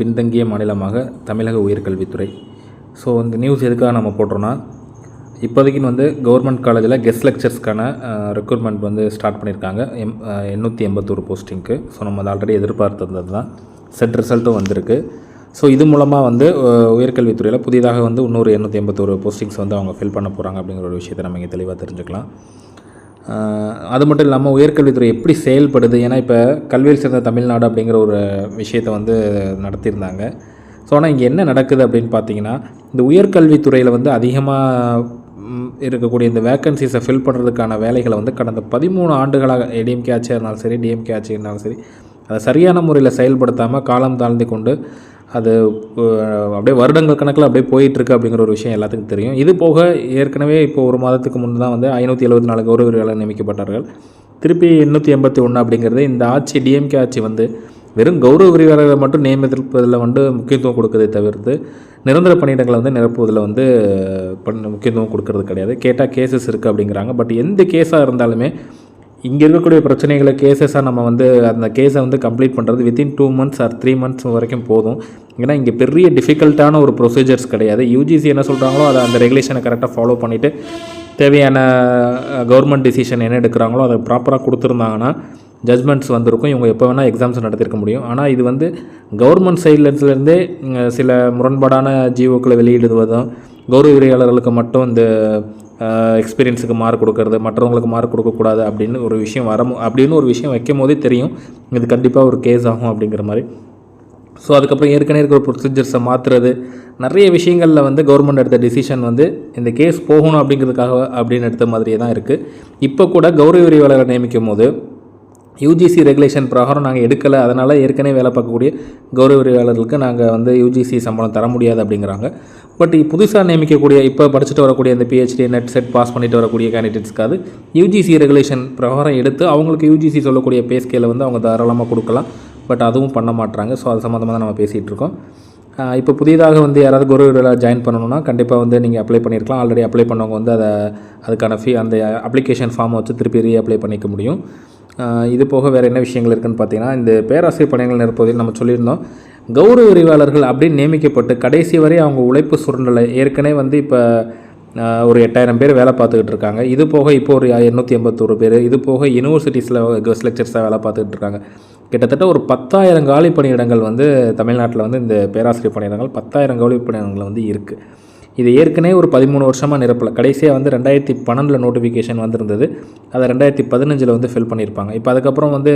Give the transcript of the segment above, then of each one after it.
பின்தங்கிய மாநிலமாக தமிழக உயர்கல்வித்துறை. ஸோ இந்த நியூஸ் எதுக்காக நம்ம போடுறோன்னா இப்போதைக்குன்னு வந்து கவர்மெண்ட் காலேஜில் கெஸ்ட் லெக்சர்ஸ்க்கான ரெக்ரூட்மெண்ட் வந்து ஸ்டார்ட் பண்ணியிருக்காங்க. எம் எண்ணூற்றி எண்பத்தோரு போஸ்டிங்க்கு ஸோ நம்ம அதை ஆல்ரெடி எதிர்பார்த்தது தான் செட் ரிசல்ட்டும் வந்திருக்கு. ஸோ இது மூலமாக வந்து உயர்கல்வித்துறையில் புதிதாக வந்து இன்னொரு எண்ணூற்றி எண்பத்தோரு போஸ்டிங்ஸ் வந்து அவங்க ஃபில் பண்ண போகிறாங்க அப்படிங்கிற ஒரு விஷயத்தை நம்ம இங்கே தெளிவாக தெரிஞ்சுக்கலாம். அது மட்டும் இல்லாமல் உயர்கல்வித்துறை எப்படி செயல்படுது? ஏன்னா இப்போ கல்வியில் சேர்ந்த தமிழ்நாடு அப்படிங்கிற ஒரு விஷயத்தை வந்து நடத்தியிருந்தாங்க. ஸோ ஆனால் இங்கே என்ன நடக்குது அப்படின்னு பார்த்தீங்கன்னா இந்த உயர்கல்வித்துறையில் வந்து அதிகமாக இருக்கக்கூடிய இந்த வேக்கன்சிஸை ஃபில் பண்ணுறதுக்கான வேலைகளை வந்து கடந்த பதிமூணு ஆண்டுகளாக ஏடிஎம்கே ஆட்சியாக இருந்தாலும் சரி டிஎம்கே ஆட்சியாக இருந்தாலும் சரி அதை சரியான முறையில் செயல்படுத்தாமல் காலம் தாழ்ந்து கொண்டு அது அப்படியே வருடங்கள் கணக்கில் அப்படியே போயிட்டுருக்கு அப்படிங்கிற ஒரு விஷயம் எல்லாத்துக்கும் தெரியும். இது போக ஏற்கனவே இப்போ ஒரு மாதத்துக்கு முன் தான் வந்து ஐநூற்றி எழுபத்தி நாலு கௌரவர்கள் நியமிக்கப்பட்டார்கள். திருப்பி எண்ணூற்றி எண்பத்தி ஒன்று அப்படிங்கிறது இந்த ஆட்சி டிஎம்கே ஆட்சி வந்து வெறும் கௌரவ விரிவாளர்களை மட்டும் நியமித்திருப்பதில் வந்து முக்கியத்துவம் கொடுக்கறதை தவிர்த்து நிரந்தர பணியிடங்களை வந்து நிரப்புவதில் வந்து பண்ண முக்கியத்துவம் கொடுக்கறது கிடையாது. கேட்டால் கேசஸ் இருக்குது அப்படிங்கிறாங்க. பட் எந்த கேஸாக இருந்தாலுமே இங்கே இருக்கக்கூடிய பிரச்சனைகளை கேசஸாக நம்ம வந்து அந்த கேஸை வந்து கம்ப்ளீட் பண்ணுறது within two months or three months வரைக்கும் போதும். ஏன்னா இங்கே பெரிய டிஃபிகல்ட்டான ஒரு ப்ரொசீஜர்ஸ் கிடையாது. யூஜிசி என்ன சொல்கிறாங்களோ அதை அந்த ரெகுலேஷனை கரெக்டாக ஃபாலோ பண்ணிவிட்டு தேவையான கவர்மெண்ட் டிசிஷன் என்ன எடுக்கிறாங்களோ அதை ப்ராப்பராக கொடுத்துருந்தாங்கன்னா ஜட்மெண்ட்ஸ் வந்திருக்கும். இவங்க எப்போ வேணால் எக்ஸாம்ஸ் நடத்திருக்க முடியும். ஆனால் இது வந்து கவர்மெண்ட் சைட்லேருந்தே சில முரண்பாடான ஜிஓக்களை வெளியிடுவதும் கௌரவ விரியாளர்களுக்கு மட்டும் இந்த எக்ஸ்பீரியன்ஸுக்கு மார்க் கொடுக்கறது மற்றவங்களுக்கு மார்க் கொடுக்கக்கூடாது அப்படின்னு ஒரு விஷயம் வர அப்படின்னு ஒரு விஷயம் வைக்கும் போதே தெரியும். இது கண்டிப்பாக ஒரு கேஸ் ஆகும் அப்படிங்கிற மாதிரி. ஸோ அதுக்கப்புறம் ஏற்கனவே இருக்கிற ப்ரொசீஜர்ஸை மாற்றுறது நிறைய விஷயங்களில் வந்து கவர்மெண்ட் எடுத்த டிசிஷன் வந்து இந்த கேஸ் போகணும் அப்படிங்கிறதுக்காக அப்படின்னு எடுத்த மாதிரியே தான் இருக்குது இப்போ கூட கௌரவ விரிவாளரை நியமிக்கும் போது யூஜிசி ரெகுலேஷன் பிரகாரம் நாங்கள் எடுக்கலை. அதனால் ஏற்கனவே வேலை பார்க்கக்கூடிய கௌரவ நாங்கள் வந்து யூஜிசி சம்பளம் தர முடியாது அப்படிங்கிறாங்க. பட் புதுசாக நியமிக்கக்கூடிய இப்போ படிச்சுட்டு வரக்கூடிய இந்த பிஹெச்டி நெட் செட் பாஸ் பண்ணிட்டு வரக்கூடிய கேண்டிடேட்ஸ்க்காவது யூஜிசி ரெகுலேஷன் பிரகாரம் எடுத்து அவங்களுக்கு யூஜிசி சொல்லக்கூடிய பே ஸ்கேலை வந்து அவங்க தாராளமாக கொடுக்கலாம். பட் அதுவும் பண்ண மாட்றாங்க. ஸோ அது சம்மந்தமாக தான் நம்ம பேசிகிட்டு இருக்கோம். இப்போ புதிதாக வந்து யாராவது குருவில் ஜாயின் பண்ணணும்னா கண்டிப்பாக வந்து நீங்கள் அப்ளை பண்ணியிருக்கலாம் ஆல்ரெடி அப்ளை பண்ணவங்க வந்து அதை அதுக்கான ஃபீ அந்த அப்ளிகேஷன் ஃபார்மை வச்சு திருப்பி ரீ அப்ளை பண்ணிக்க முடியும். இது போக வேறு என்ன விஷயங்கள் இருக்குன்னு பார்த்தீங்கன்னா இந்த பேராசிரியர் பணிகள் நிரப்புவதில் நம்ம சொல்லியிருந்தோம். கௌரவ விரிவாளர்கள் அப்படின்னு நியமிக்கப்பட்டு கடைசி வரை அவங்க உழைப்பு சுரண்டலை ஏற்கனவே வந்து இப்போ ஒரு எட்டாயிரம் பேர் வேலை பார்த்துக்கிட்டு இருக்காங்க. இது போக இப்போ ஒரு எண்ணூற்றி எண்பத்தோரு பேர் இது போக யூனிவர்சிட்டிஸில் கெஸ்ட் லெக்சர்ஸாக வேலை பார்த்துக்கிட்டு இருக்காங்க. கிட்டத்தட்ட ஒரு பத்தாயிரம் காலி பணியிடங்கள் வந்து தமிழ்நாட்டில் வந்து இந்த பேராசிரியர் பணியிடங்கள் பத்தாயிரம் காலி பணியிடங்கள் வந்து இருக்குது இது ஏற்கனவே ஒரு பதிமூணு வருஷமாக நிரப்பல. கடைசியாக வந்து ரெண்டாயிரத்தி பன்னெண்டில் நோட்டிஃபிகேஷன் வந்திருந்தது. அதை ரெண்டாயிரத்தி பதினஞ்சில் வந்து ஃபில் பண்ணியிருப்பாங்க இப்போ அதுக்கப்புறம் வந்து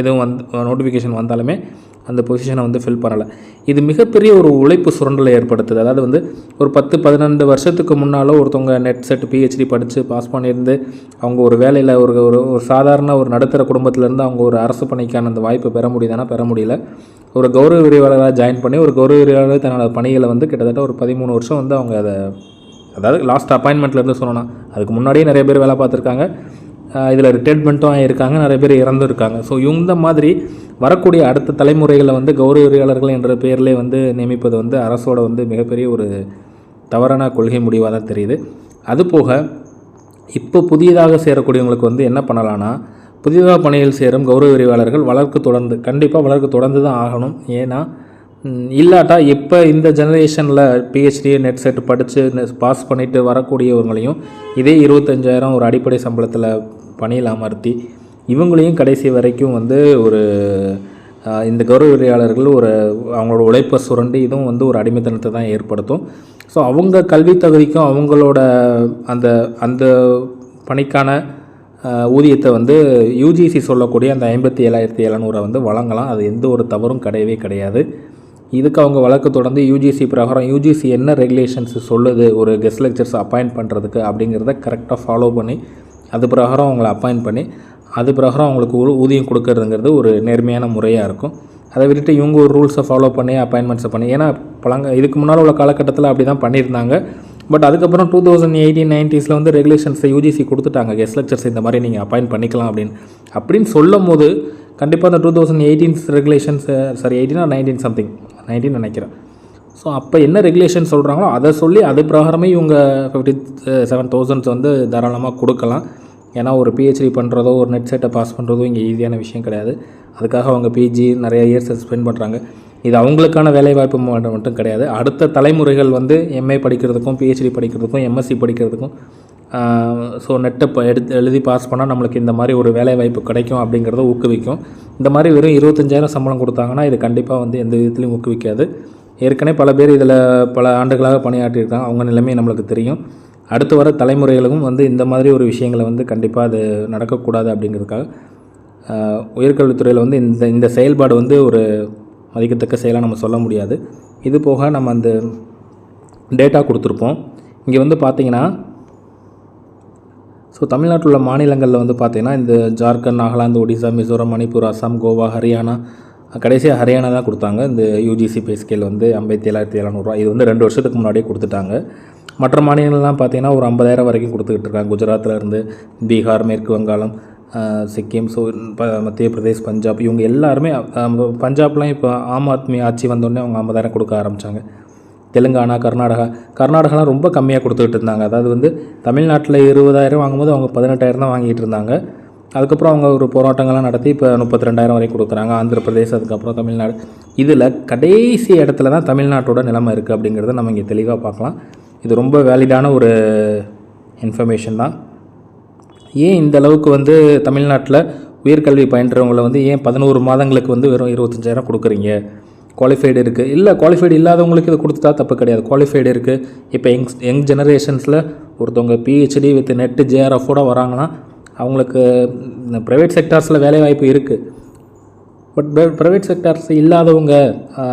எதுவும் வந்து நோட்டிஃபிகேஷன் வந்தாலுமே அந்த பொசிஷனை வந்து ஃபில் பண்ணலை. இது மிகப்பெரிய ஒரு உழைப்பு சுரண்டலை ஏற்படுத்துது. அதாவது வந்து ஒரு பத்து பதினெண்டு வருஷத்துக்கு முன்னாலோ ஒருத்தவங்க நெட் செட் பிஹெச்டி படித்து பாஸ் பண்ணியிருந்து அவங்க ஒரு வேலையில் ஒரு ஒரு ஒரு சாதாரண ஒரு நடுத்தர குடும்பத்திலேருந்து அவங்க ஒரு அரசு பணிக்கான அந்த வாய்ப்பை பெற முடியுதானா? பெற முடியல. ஒரு கௌரவ விரிவாளராக ஜாயின் பண்ணி ஒரு கௌரவ விரிவாளர் தன்னோட பணிகளை வந்து கிட்டத்தட்ட ஒரு பதிமூணு வருஷம் வந்து அவங்க அதை அதாவது லாஸ்ட் அப்பாயின்மெண்ட்லேருந்து சொல்லணும் அதுக்கு முன்னாடியே நிறைய பேர் வேலை பார்த்துருக்காங்க. இதில் ரிட்டைர்மெண்ட்டும் ஆகியிருக்காங்க நிறைய பேர் இறந்துருக்காங்க. ஸோ இந்த மாதிரி வரக்கூடிய அடுத்த தலைமுறைகளை வந்து கௌரவ விரிவாளர்கள் என்ற பெயர்லேயே வந்து நியமிப்பது வந்து அரசோட வந்து மிகப்பெரிய ஒரு தவறான கொள்கை முடிவாக தான் தெரியுது. அதுபோக இப்போ புதியதாக சேரக்கூடியவங்களுக்கு வந்து என்ன பண்ணலான்னா புதிதாக பணியில் சேரும் கௌரவ விரிவாளர்கள் வளர்க்க தொடர்ந்து கண்டிப்பாக வளர்க்க தொடர்ந்து தான் ஆகணும். ஏன்னா இல்லாட்டா இப்போ இந்த ஜெனரேஷனில் பிஹெச்டி நெட் செட் படித்து பாஸ் பண்ணிவிட்டு வரக்கூடியவங்களையும் இதே இருபத்தஞ்சாயிரம் ஒரு அடிப்படை சம்பளத்தில் பணியில் அமர்த்தி இவங்களையும் கடைசி வரைக்கும் வந்து ஒரு இந்த கௌரவ விரிவாளர்கள் ஒரு அவங்களோட உழைப்பை சுரண்டி இதுவும் வந்து ஒரு அடிமைத்தனத்தை தான் ஏற்படுத்தும். ஸோ அவங்க கல்வி தகுதிக்கும் அவங்களோட அந்த அந்த பணிக்கான ஊதியத்தை வந்து யூஜிசி சொல்லக்கூடிய அந்த ஐம்பத்தி ஏழாயிரத்தி எழுநூறை வந்து வழங்கலாம். அது எந்த ஒரு தவறும் கிடையவே கிடையாது. இதுக்கு அவங்க வழக்கு தொடர்ந்து யூஜிசி பிரகாரம் யூஜிசி என்ன ரெகுலேஷன்ஸ் சொல்லுது ஒரு கெஸ்ட் லெக்சர்ஸ் அப்பாயிண்ட் பண்ணுறதுக்கு அப்படிங்கிறத கரெக்டாக ஃபாலோ பண்ணி அது பிரகாரம் அவங்கள அப்பாயிண்ட் பண்ணி அது பிரகாரம் அவங்களுக்கு ஊதியம் கொடுக்கறதுங்கிறது ஒரு நேர்மையான முறையாக இருக்கும். அதை விட்டுட்டு இவங்க ஒரு ரூல்ஸை ஃபாலோ பண்ணி அப்பாயின்மெண்ட்ஸை பண்ணி ஏன்னா பழங்க இதுக்கு முன்னால் உள்ள காலகட்டத்தில் அப்படி தான் பண்ணியிருந்தாங்க. பட் அதுக்கப்புறம் டூ தௌசண்ட் எயிட்டீன் நைன்ட்டீஸில் வந்து ரெகுலேஷன்ஸை யூஜிசி கொடுத்துட்டாங்க. கெஸ்ட் லெக்சர்ஸ் இந்த மாதிரி நீங்கள் அப்பாயிண்ட் பண்ணிக்கலாம் அப்படின்னு. அப்படின்னு சொல்லும் போது கண்டிப்பாக அந்த two thousand eighteens regulations sorry eighteen or nineteen something nineteen நினைக்கிறேன். ஸோ அப்போ என்ன ரெகுலேஷன் சொல்கிறாங்களோ அதை சொல்லி அது பிரகாரமே இவங்க ஃபிஃப்டி செவன் தௌசண்ட்ஸ் வந்து தாராளமாக கொடுக்கலாம். ஏன்னா ஒரு பிஹெச்டி பண்ணுறதோ ஒரு நெட் செட்டை பாஸ் பண்ணுறதோ இங்கே ஈஸியான விஷயம் கிடையாது. அதுக்காக அவங்க பிஜி நிறைய இயர்ஸ் ஸ்பெண்ட் பண்ணுறாங்க இது அவங்களுக்கான வேலைவாய்ப்பு மட்டும் மட்டும் கிடையாது. அடுத்த தலைமுறைகள் வந்து எம்ஏ படிக்கிறதுக்கும் பிஹெச்டி படிக்கிறதுக்கும் எம்எஸ்சி படிக்கிறதுக்கும் ஸோ நெட்டை எடுத்து எழுதி பாஸ் பண்ணால் நம்மளுக்கு இந்த மாதிரி ஒரு வேலைவாய்ப்பு கிடைக்கும் அப்படிங்கிறத ஊக்குவிக்கும். இந்த மாதிரி வெறும் இருபத்தஞ்சாயிரம் சம்பளம் கொடுத்தாங்கன்னா இது கண்டிப்பாக வந்து எந்த விதத்துலையும் ஊக்குவிக்காது. ஏற்கனவே பல பேர் இதில் பல ஆண்டுகளாக பணியாற்றியிருக்காங்க. அவங்க நிலைமை நம்மளுக்கு தெரியும். அடுத்து வர தலைமுறைகளுக்கும் வந்து இந்த மாதிரி ஒரு விஷயங்களை வந்து கண்டிப்பாக அது நடக்கக்கூடாது அப்படிங்கிறதுக்காக உயர்கல்வித்துறையில் வந்து இந்த இந்த செயல்பாடு வந்து ஒரு மதிக்கத்தக்க செயலாக நம்ம சொல்ல முடியாது. இது போக நம்ம அந்த டேட்டா கொடுத்துருப்போம். இங்கே வந்து பார்த்தீங்கன்னா ஸோ தமிழ்நாட்டில் உள்ள மாநிலங்களில் வந்து பார்த்தீங்கன்னா இந்த ஜார்க்கண்ட் நாகாலாந்து ஒடிசா மிசோரம் மணிப்பூர் அசாம் கோவா ஹரியானா கடைசியாக ஹரியானா தான் கொடுத்தாங்க. இந்த யூஜிசி பே ஸ்கேல் வந்து ஐம்பத்தி ஏழாயிரத்தி எழுநூறுவா இது வந்து ரெண்டு வருஷத்துக்கு முன்னாடியே கொடுத்துட்டாங்க. மற்ற மாநிலங்கள்லாம் பார்த்தீங்கன்னா ஒரு ஐம்பதாயிரம் வரைக்கும் கொடுத்துக்கிட்டு இருக்காங்க. குஜராத்தில் இருந்து பீகார் மேற்கு வங்காளம் சிக்கிம் ஸோ ப மத்திய பிரதேஷ் பஞ்சாப் இவங்க எல்லாருமே பஞ்சாப்லாம் இப்போ ஆம் ஆத்மி ஆட்சி வந்தோடனே அவங்க ஐம்பதாயிரம் கொடுக்க ஆரம்பித்தாங்க தெலுங்கானா கர்நாடகா கர்நாடகாலாம் ரொம்ப கம்மியாக கொடுத்துக்கிட்டு இருந்தாங்க. அதாவது வந்து தமிழ்நாட்டில் இருபதாயிரம் வாங்கும்போது அவங்க பதினெட்டாயிரம் தான் வாங்கிட்டு இருந்தாங்க. அதுக்கப்புறம் அவங்க ஒரு போராட்டங்கள்லாம் நடத்தி இப்போ முப்பத்தி ரெண்டாயிரம் வரைக்கும் கொடுக்குறாங்க. ஆந்திர பிரதேஷ் அதுக்கப்புறம் தமிழ்நாடு. இதில் கடைசி இடத்துல தான் தமிழ்நாட்டோட நிலைமை இருக்குது அப்படிங்கிறத நம்ம இங்கே தெளிவாக பார்க்கலாம். இது ரொம்ப வேலிடான ஒரு இன்ஃபர்மேஷன் தான். ஏன் இந்த அளவுக்கு வந்து தமிழ்நாட்டில் உயர்கல்வி பயின்றவங்களை வந்து ஏன் பதினோரு மாதங்களுக்கு வந்து வெறும் இருபத்தஞ்சாயிரம் கொடுக்குறீங்க? குவாலிஃபைடு இருக்குது இல்லை குவாலிஃபைடு இல்லாதவங்களுக்கு இது கொடுத்துட்டா தப்பு கிடையாது. குவாலிஃபைடு இருக்குது இப்போ யங் யங் ஜெனரேஷன்ஸில் ஒருத்தவங்க பிஹெச்டி வித் நெட்டு ஜேஆர்எஃபோட வராங்கன்னா அவங்களுக்கு இந்த ப்ரைவேட் செக்டார்ஸில் வேலைவாய்ப்பு இருக்குது பட் ப்ரைவேட் செக்டார்ஸ் இல்லாதவங்க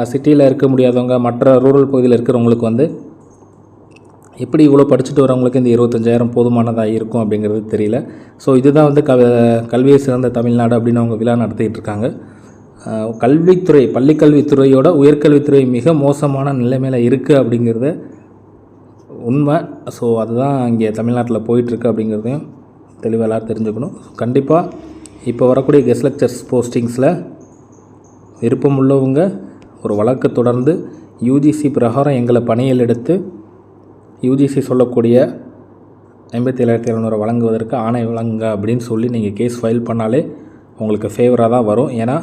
சிட்டியில் இருக்க முடியாதவங்க மற்ற ரூரல் பகுதியில் இருக்கிறவங்களுக்கு வந்து எப்படி இவ்வளோ படிச்சுட்டு வரவங்களுக்கு இந்த இருபத்தஞ்சாயிரம் போதுமானதாக இருக்கும் அப்படிங்கிறது தெரியல. ஸோ இதுதான் வந்து க கல்வியை சிறந்த தமிழ்நாடு அப்படின்னு அவங்க விழா நடத்திட்டு இருக்காங்க. கல்வித்துறை பள்ளிக்கல்வித்துறையோட உயர்கல்வித்துறை மிக மோசமான நிலைமையில் இருக்குது அப்படிங்கிறத உண்மை. ஸோ அதுதான் இங்கே தமிழ்நாட்டில் போயிட்டுருக்கு அப்படிங்கிறதையும் தெளிவாக எல்லாரும் தெரிஞ்சுக்கணும். கண்டிப்பாக இப்போ வரக்கூடிய கெஸ்ட் லெக்சர்ஸ் போஸ்டிங்ஸில் விருப்பம் உள்ளவங்க ஒரு வழக்கு தொடர்ந்து யூஜிசி பிரகாரம் எங்களை பணியில் எடுத்து யூஜிசி சொல்லக்கூடிய ஐம்பத்தி ஏழாயிரத்தி எழுநூறு வழங்குவதற்கு ஆணை வழங்க அப்படின்னு சொல்லி நீங்கள் கேஸ் ஃபைல் பண்ணாலே உங்களுக்கு ஃபேவராக தான் வரும். ஏன்னா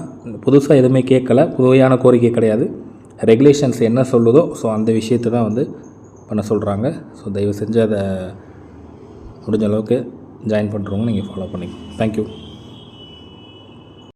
புதுசாக எதுவுமே கேட்கல புதுவையான கோரிக்கை கிடையாது. ரெகுலேஷன்ஸ் என்ன சொல்லுதோ ஸோ அந்த விஷயத்தை தான் வந்து பண்ண சொல்கிறாங்க ஸோ தயவு செஞ்சு அதை முடிஞ்ச அளவுக்கு ஜாயின் பண்ணுறவங்க நீங்கள் ஃபாலோ பண்ணிக்கோங்க. தேங்க்யூ